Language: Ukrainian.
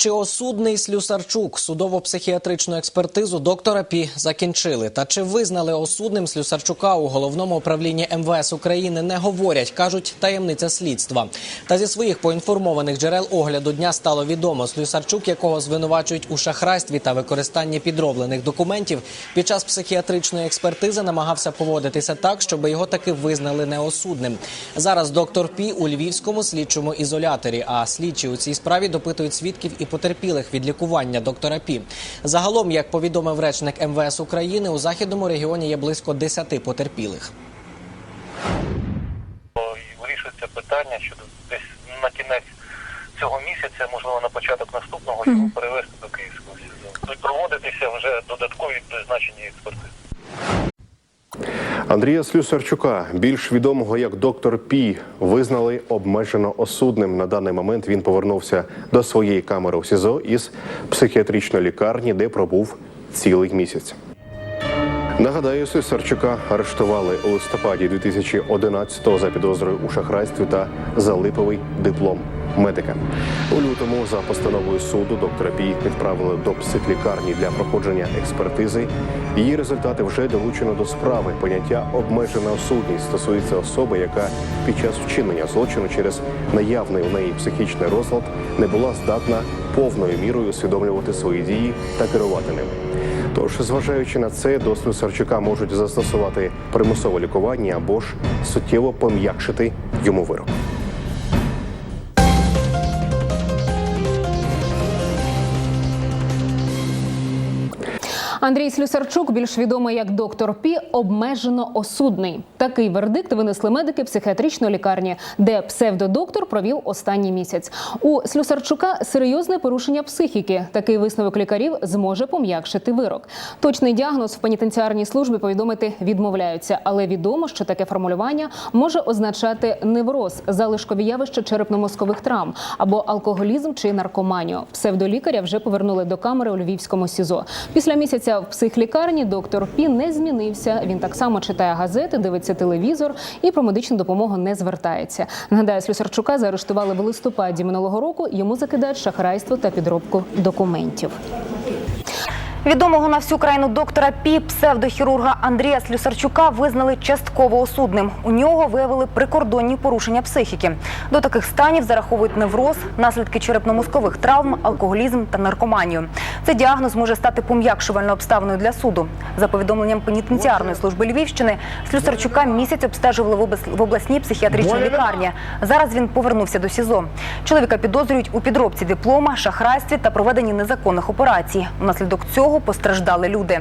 Чи осудний Слюсарчук судово-психіатричну експертизу доктора Пі закінчили? Та чи визнали осудним Слюсарчука у головному управлінні МВС України? Не говорять, кажуть таємниця слідства. Та зі своїх поінформованих джерел огляду дня стало відомо. Слюсарчук, якого звинувачують у шахрайстві та використанні підроблених документів, під час психіатричної експертизи намагався поводитися так, щоб його таки визнали неосудним. Зараз доктор Пі у львівському слідчому ізоляторі. А слідчі у цій справі допитують свідків і потерпілих від лікування доктора Пі. Загалом, як повідомив речник МВС України, у західному регіоні є близько 10 потерпілих. вирішується питання щодо десь на кінець цього місяця, можливо, на початок наступного, його перевести до Київського СІЗО. І проводитися вже додаткові призначені експертизи. Андрія Слюсарчука, більш відомого як доктор Пі, визнали обмежено осудним. На даний момент він повернувся до своєї камери у СІЗО із психіатричної лікарні, де пробув цілий місяць. Нагадаю, Слюсарчука арештували у листопаді 2011-го за підозрою у шахрайстві та за липовий диплом медика. У лютому за постановою суду доктора Пі відправили до психлікарні для проходження експертизи. Її результати вже долучено до справи. Поняття обмежена осудність стосується особи, яка під час вчинення злочину через наявний у неї психічний розлад не була здатна повною мірою усвідомлювати свої дії та керувати ними. Тож, зважаючи на це, до Слюсарчука можуть застосувати примусове лікування або ж суттєво пом'якшити йому вирок. Андрій Слюсарчук, більш відомий як доктор Пі, обмежено осудний. Такий вердикт винесли медики психіатричної лікарні, де псевдодоктор провів останній місяць. У Слюсарчука серйозне порушення психіки. Такий висновок лікарів зможе пом'якшити вирок. Точний діагноз в пенітенціарній службі повідомити відмовляються, але відомо, що таке формулювання може означати невроз, залишкові явища черепно-мозкових травм або алкоголізм чи наркоманію. Псевдолікаря вже повернули до камери у львівському СІЗО. Після місяця в психлікарні доктор Пі не змінився. Він так само читає газети, дивиться телевізор і про медичну допомогу не звертається. Нагадаю, Слюсарчука заарештували в листопаді минулого року. Йому закидають шахрайство та підробку документів. Відомого на всю країну доктора Пі, псевдохірурга Андрія Слюсарчука визнали частково осудним. У нього виявили прикордонні порушення психіки. До таких станів зараховують невроз, наслідки черепно-мозкових травм, алкоголізм та наркоманію. Цей діагноз може стати пом'якшувальною обставиною для суду. За повідомленням пенітенціарної служби Львівщини, Слюсарчука місяць обстежували в облас- в обласній психіатричній лікарні. Зараз він повернувся до СІЗО. Чоловіка підозрюють у підробці диплома, шахрайстві та проведенні незаконних операцій. Унаслідок цього постраждали люди.